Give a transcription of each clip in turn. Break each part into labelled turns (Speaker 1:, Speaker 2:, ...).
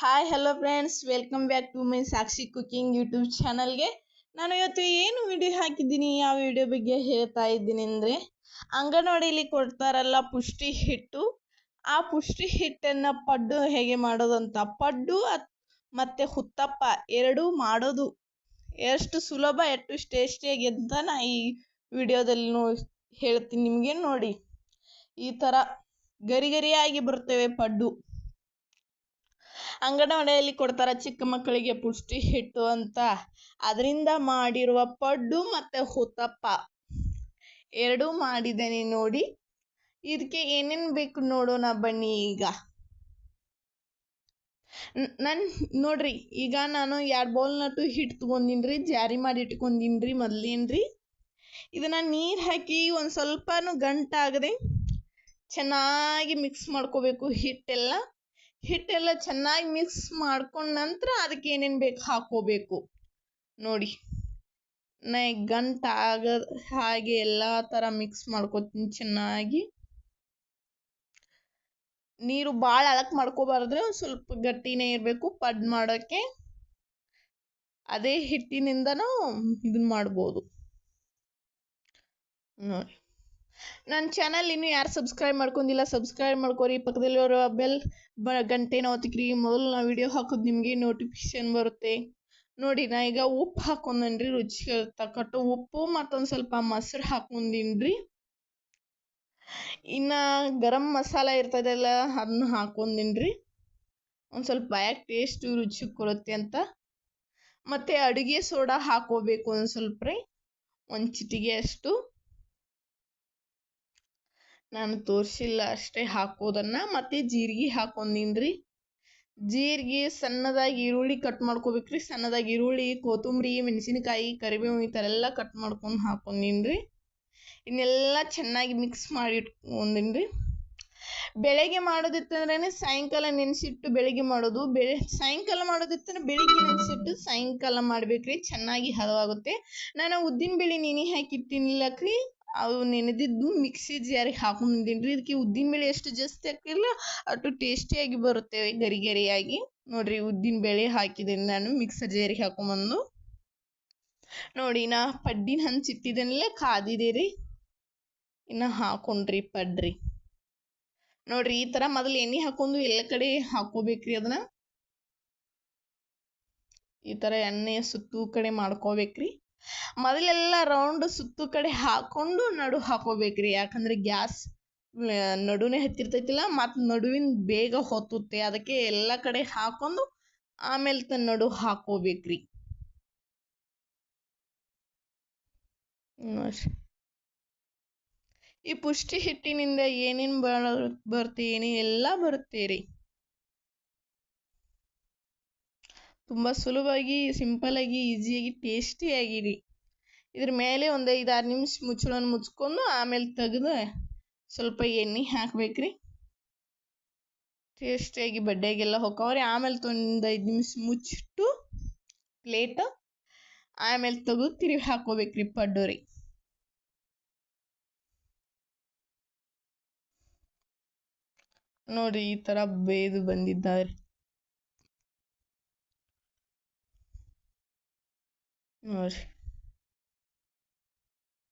Speaker 1: Hi hello friends welcome back to my Sakshi cooking YouTube ಚಾನಲ್ಗೆ ನಾನು ಇವತ್ತು ಏನು ವಿಡಿಯೋ ಹಾಕಿದ್ದೀನಿ, ಯಾವ ವಿಡಿಯೋ ಬಗ್ಗೆ ಹೇಳ್ತಾ ಇದ್ದೀನಿ ಅಂದರೆ ಅಂಗನವಾಡಿಯಲ್ಲಿ ಕೊಡ್ತಾರಲ್ಲ ಪುಷ್ಟಿ ಹಿಟ್ಟು, ಆ ಪುಷ್ಟಿ ಹಿಟ್ಟನ್ನು ಪಡ್ಡು ಹೇಗೆ ಮಾಡೋದು ಅಂತ. ಪಡ್ಡು ಮತ್ತು ಹುತ್ತಪ್ಪ ಎರಡೂ ಮಾಡೋದು. ಎಷ್ಟು ಸುಲಭ, ಎಷ್ಟು ಟೇಸ್ಟಿಯಾಗಿ ಅಂತ ನಾ ಈ ವಿಡಿಯೋದಲ್ಲಿ ನೋ, ಹೇಳ್ತೀನಿ. ನಿಮಗೆ ನೋಡಿ? ಈ ಥರ ಗರಿ ಗರಿಯಾಗಿ ಬರ್ತೇವೆ ಪಡ್ಡು. ಅಂಗನವಾಡಿಯಲ್ಲಿ ಕೊಡ್ತಾರೆ ಚಿಕ್ಕ ಮಕ್ಕಳಿಗೆ ಪುಷ್ಟಿ ಹಿಟ್ಟು ಅಂತ. ಅದರಿಂದ ಮಾಡಿರುವ ಪಡ್ಡು ಮತ್ತು ಹುತ್ತಪ್ಪ. ಎರಡೂ ಮಾಡಿದ್ದೇನೆ ನೋಡಿ. ಇದಕ್ಕೆ ಏನೇನು ಬೇಕು ನೋಡೋಣ ಬನ್ನಿ ಈಗ. ನನ್ನ ನೋಡ್ರಿ, ಈಗ ನಾನು ಎರಡು ಬೌಲ್ ನಟ್ಟು ಹಿಟ್ಟು ತೊಗೊಂಡಿನ್ರಿ, ಜಾರಿ ಮಾಡಿ ಇಟ್ಕೊಂಡಿನ್ರಿ ಮೊದ್ಲೇನ್ರಿ. ಇದನ್ನ ನೀರು ಹಾಕಿ ಒಂದು ಸ್ವಲ್ಪನೂ ಗಂಟಾಗದೆ ಚೆನ್ನಾಗಿ ಮಿಕ್ಸ್ ಮಾಡ್ಕೋಬೇಕು ಹಿಟ್ಟೆಲ್ಲ. ಹಿಟ್ಟೆಲ್ಲ ಚೆನ್ನಾಗಿ ಮಿಕ್ಸ್ ಮಾಡ್ಕೊಂಡ ನಂತರ ಅದಕ್ಕೆ ಏನೇನು ಬೇಕು ಹಾಕೋಬೇಕು ನೋಡಿ, ನಾ ಗಂಟಾಗ ಹಾಗೆ ಎಲ್ಲ ಥರ ಮಿಕ್ಸ್ ಮಾಡ್ಕೊತೀನಿ ಚೆನ್ನಾಗಿ. ನೀರು ಭಾಳ ಅಳಕ್ ಮಾಡ್ಕೋಬಾರ್ದ್ರೆ ಸ್ವಲ್ಪ ಗಟ್ಟಿನೇ ಇರಬೇಕು ಪಡ್ ಮಾಡೋಕ್ಕೆ. ಅದೇ ಹಿಟ್ಟಿನಿಂದನೂ ಇದನ್ನ ಮಾಡ್ಬೋದು. ನೋಡಿ. ನನ್ನ ಚಾನಲ್ ಇನ್ನೂ ಯಾರು ಸಬ್ಸ್ಕ್ರೈಬ್ ಮಾಡ್ಕೊಂಡಿಲ್ಲ ಸಬ್ಸ್ಕ್ರೈಬ್ ಮಾಡ್ಕೊರಿ. ಪಕ್ಕದಲ್ಲಿರೋ ಬೆಲ್ ಬ ಗಂಟೆನ ಒತ್ತಿಕ್ರಿ ಮೊದಲು ನಾವು ವಿಡಿಯೋ ಹಾಕೋದು ನಿಮಗೆ ನೋಟಿಫಿಕೇಶನ್ ಬರುತ್ತೆ. ನೋಡಿ, ನಾ ಈಗ ಉಪ್ಪು ಹಾಕೊಂಡನ್ರಿ, ರುಚಿಗೆ ತಕ್ಕಟ್ಟು ಉಪ್ಪು ಮತ್ತೊಂದು ಸ್ವಲ್ಪ ಮೊಸರು ಹಾಕೊಂಡಿನ್ರಿ. ಇನ್ನು ಗರಂ ಮಸಾಲ ಇರ್ತದಲ್ಲ ಅದನ್ನ ಹಾಕೊಂಡಿನ್ರಿ. ಒಂದು ಸ್ವಲ್ಪ ಬಾಯಾಗ ಟೇಸ್ಟ್ ರುಚಿ ಕೊಡುತ್ತೆ ಅಂತ. ಮತ್ತು ಅಡುಗೆ ಸೋಡಾ ಹಾಕೋಬೇಕು ಒಂದು ಸ್ವಲ್ಪ ರೀ. ಒಂದು ಚಿಟಿಗೆ ಅಷ್ಟು. ನಾನು ತೋರಿಸಿಲ್ಲ ಅಷ್ಟೇ ಹಾಕೋದನ್ನು. ಮತ್ತು ಜೀರಿಗೆ ಹಾಕೊಂಡಿನ್ರಿ. ಜೀರಿಗೆ ಸಣ್ಣದಾಗಿ ಈರುಳ್ಳಿ ಕಟ್ ಮಾಡ್ಕೋಬೇಕ್ರಿ. ಸಣ್ಣದಾಗಿ ಈರುಳ್ಳಿ, ಕೊತ್ತಂಬರಿ, ಮೆಣಸಿನಕಾಯಿ, ಕರಿಬೇವು ಈ ಥರ ಎಲ್ಲ ಕಟ್ ಮಾಡ್ಕೊಂಡು ಹಾಕೊಂಡಿನ್ರಿ. ಇನ್ನೆಲ್ಲ ಚೆನ್ನಾಗಿ ಮಿಕ್ಸ್ ಮಾಡಿ ಇಟ್ಕೊಂಡಿನ್ರಿ ಬೆಳಗ್ಗೆ ಮಾಡೋದಿತ್ತಂದ್ರೆ ಸಾಯಂಕಾಲ ನೆನೆಸಿಟ್ಟು ಬೆಳಗ್ಗೆ ಮಾಡೋದು. ಬೆಳೆ, ಸಾಯಂಕಾಲ ಮಾಡೋದಿತ್ತಂದ್ರೆ ಬೆಳಗ್ಗೆ ನೆನೆಸಿಟ್ಟು ಸಾಯಂಕಾಲ ಮಾಡ್ಬೇಕ್ರಿ. ಚೆನ್ನಾಗಿ ಹದವಾಗುತ್ತೆ. ನಾನು ಉದ್ದಿನ ಬೇಳೆ ನೆನೆ ಹಾಕಿಟ್ಟಿನಿಲ್ಲಕ್ರಿ ಅವು ನೆನೆದಿದ್ದು ಮಿಕ್ಸಿ ಜಾರಿಗೆ ಹಾಕೊಂಡಿನ್ರಿ. ಇದಕ್ಕೆ ಉದ್ದಿನ ಬೇಳೆ ಎಷ್ಟು ಜಾಸ್ತಿ ಹಾಕಿರಲ್ಲ ಅಷ್ಟು ಟೇಸ್ಟಿಯಾಗಿ ಬರುತ್ತೆ ಗರಿ ಗರಿಯಾಗಿ. ನೋಡಿರಿ ಉದ್ದಿನ ಬೇಳೆ ಹಾಕಿದ್ದೀನಿ ನಾನು, ಮಿಕ್ಸರ್ ಜಾರಿಗೆ ಹಾಕೊಂಬಂದು ನೋಡಿ ನಾ ಪಡ್ಡಿನ ಹಂಚಿಟ್ಟಿದ್ದನ್ನೆಲ್ಲ ಕಾದಿದೆ ರೀ. ಇನ್ನು ಹಾಕೊಂಡ್ರಿ ಪಡ್ರಿ. ನೋಡ್ರಿ, ಈ ಥರ ಮೊದಲು ಎಣ್ಣೆ ಹಾಕೊಂಡು ಎಲ್ಲ ಕಡೆ ಹಾಕೋಬೇಕ್ರಿ ಅದನ್ನ. ಈ ಥರ ಎಣ್ಣೆ ಸುತ್ತು ಕಡೆ ಮಾಡ್ಕೋಬೇಕ್ರಿ. ಮೊದಲೆಲ್ಲ ರೌಂಡ್ ಸುತ್ತು ಕಡೆ ಹಾಕೊಂಡು ನಡು ಹಾಕೋಬೇಕ್ರಿ. ಯಾಕಂದ್ರೆ ಗ್ಯಾಸ್ ನಡುವೆ ಹತ್ತಿರ್ತೈತಿಲ್ಲ, ಮತ್ತು ನಡುವಿನ ಬೇಗ ಹೊತ್ತುತ್ತೆ. ಅದಕ್ಕೆ ಎಲ್ಲ ಕಡೆ ಹಾಕೊಂಡು ಆಮೇಲೆ ತನ್ನ ನಡು ಹಾಕೋಬೇಕ್ರಿ. ಈ ಪುಷ್ಟಿ ಹಿಟ್ಟಿನಿಂದ ಏನೇನು ಬರುತ್ತೆ ಏನೇ ಎಲ್ಲ ಬರುತ್ತೆ ರೀ ತುಂಬ ಸುಲಭವಾಗಿ ಸಿಂಪಲಾಗಿ ಈಸಿಯಾಗಿ ಟೇಸ್ಟಿಯಾಗಿ ರೀ ಇದ್ರ ಮೇಲೆ ಒಂದು ಐದಾರು ನಿಮಿಷ ಮುಚ್ಚಳನ ಮುಚ್ಕೊಂಡು ಆಮೇಲೆ ತೆಗೆದು ಸ್ವಲ್ಪ ಎಣ್ಣೆ ಹಾಕ್ಬೇಕ್ರಿ. ಟೇಸ್ಟಿಯಾಗಿ ಬಡ್ಡೆಗೆಲ್ಲ ಹೊಕ್ಕವ್ರಿ. ಆಮೇಲೆ ತೊಂದೈದು ಐದು ನಿಮಿಷ ಮುಚ್ಚಿಟ್ಟು ಪ್ಲೇಟ್ ಆಮೇಲೆ ತೆಗೆದು ತಿರುವಿ ಹಾಕೋಬೇಕ್ರಿ ಪಡ್ಡೋರಿ. ರೀ ನೋಡಿ ಈ ಥರ ಬೇದು ಬಂದಿದ್ದಾರೆ. ನೋಡ್ರಿ.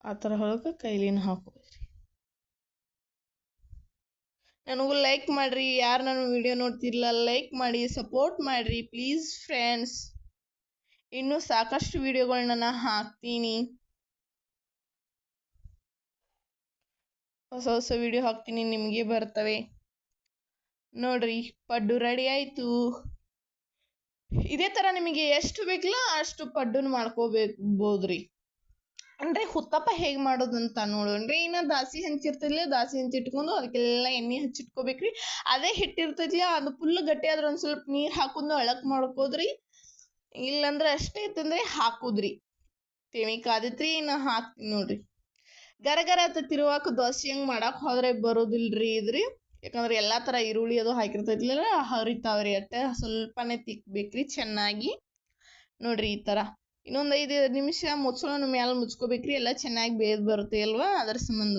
Speaker 1: ಆ ಥರ ಹೊಳಗೆ ಕೈಲಿನ ಹಾಕೋಬೇಕ್ರಿ ನನಗೂ ಲೈಕ್ ಮಾಡಿರಿ. ಯಾರು ನನ್ನ ವಿಡಿಯೋ ನೋಡ್ತಿರಲ್ಲ ಲೈಕ್ ಮಾಡಿ ಸಪೋರ್ಟ್ ಮಾಡಿರಿ. ಪ್ಲೀಸ್ ಫ್ರೆಂಡ್ಸ್ ಇನ್ನೂ ಸಾಕಷ್ಟು ವಿಡಿಯೋಗಳನ್ನ ನಾನು ಹಾಕ್ತೀನಿ. ಹೊಸ ಹೊಸ ವಿಡಿಯೋ ಹಾಕ್ತೀನಿ, ನಿಮಗೆ ಬರ್ತವೆ. ನೋಡ್ರಿ, ಪಡ್ಡು ರೆಡಿ ಆಯಿತು. ಇದೇ ಥರ ನಿಮಗೆ ಎಷ್ಟು ಬೇಕಲ್ಲ ಅಷ್ಟು ಪಡ್ಡನ್ನು ಮಾಡ್ಕೋಬೇಕ್ಬೋದ್ರಿ. ಅಂದ್ರೆ ಹುತ್ತಪ್ಪ ಹೇಗೆ ಮಾಡೋದಂತ ನೋಡೋಣ್ರಿ ಇನ್ನ ದಾಸಿ ಹಂಚಿರ್ತೈತಿಲ್ಲ ದಾಸಿ ಹಂಚಿಟ್ಕೊಂಡು ಅದಕ್ಕೆಲ್ಲ ಎಣ್ಣೆ ಹಚ್ಚಿಟ್ಕೋಬೇಕ್ರಿ ಅದೇ ಹಿಟ್ಟಿರ್ತೈತಿಲ್ಲ ಅದು ಫುಲ್ ಗಟ್ಟಿ ಆದ್ರೆ ಒಂದು ಸ್ವಲ್ಪ ನೀರು ಹಾಕೊಂಡು ಅಳಕ್ ಮಾಡ್ಕೋದ್ರಿ. ಇಲ್ಲಂದ್ರೆ ಅಷ್ಟೇ ಇತ್ತಂದ್ರೆ ಹಾಕುದ್ರಿ. ತೇಮಿ ಕಾದಿತ್ರಿ, ಇನ್ನ ಹಾಕ್ತೀನಿ ನೋಡ್ರಿ. ಗರಗರ ತಿರುವಾಕ ದೋಸೆ ಹಂಗೆ ಮಾಡಕ್ಕೆ ಹೋದ್ರೆ ಬರೋದಿಲ್ರಿ ಇದ್ರಿ. ಯಾಕಂದ್ರೆ ಎಲ್ಲ ಥರ ಈರುಳ್ಳಿ ಅದು ಹಾಕಿರ್ತೈತಿಲ್ಲ ಹರಿತಾವ್ರಿ ಅಟ್ಟೆ, ಸ್ವಲ್ಪನೇ ತಿಕ್ಬೇಕ್ರಿ ಚೆನ್ನಾಗಿ. ನೋಡ್ರಿ ಈ ಥರ ಇನ್ನೊಂದು ಐದು ನಿಮಿಷ ಮುಚ್ಚಳನ ಮ್ಯಾಲೆ ಮುಚ್ಕೋಬೇಕ್ರಿ, ಎಲ್ಲ ಚೆನ್ನಾಗಿ ಬೇಯ್ದು ಬರುತ್ತೆ ಅಲ್ವಾ ಅದ್ರ ಸಂಬಂಧ.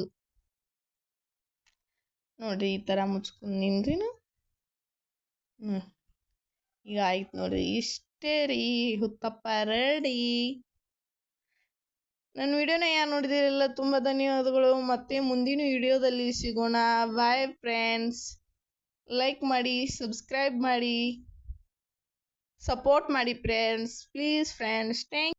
Speaker 1: ನೋಡ್ರಿ ಈ ಥರ ಮುಚ್ಕೊಂಡಿನ್ರಿ ಹ್ಞೂ ಈಗ ಆಯ್ತು ನೋಡ್ರಿ, ಇಷ್ಟೇ ರೀ, ಹುತ್ತಪ್ಪ ರೆಡಿ. ನನ್ನ ವಿಡಿಯೋನ ಯಾರು ನೋಡಿದಿರಲ್ಲ, ತುಂಬ ಧನ್ಯವಾದಗಳು. ಮತ್ತೆ ಮುಂದಿನ ವಿಡಿಯೋದಲ್ಲಿ ಸಿಗೋಣ. ಬಾಯ್ ಫ್ರೆಂಡ್ಸ್ ಲೈಕ್ ಮಾಡಿ ಸಬ್ಸ್ಕ್ರೈಬ್ ಮಾಡಿ ಸಪೋರ್ಟ್ ಮಾಡಿ ಫ್ರೆಂಡ್ಸ್ ಪ್ಲೀಸ್ ಫ್ರೆಂಡ್ಸ್ ಥ್ಯಾಂಕ್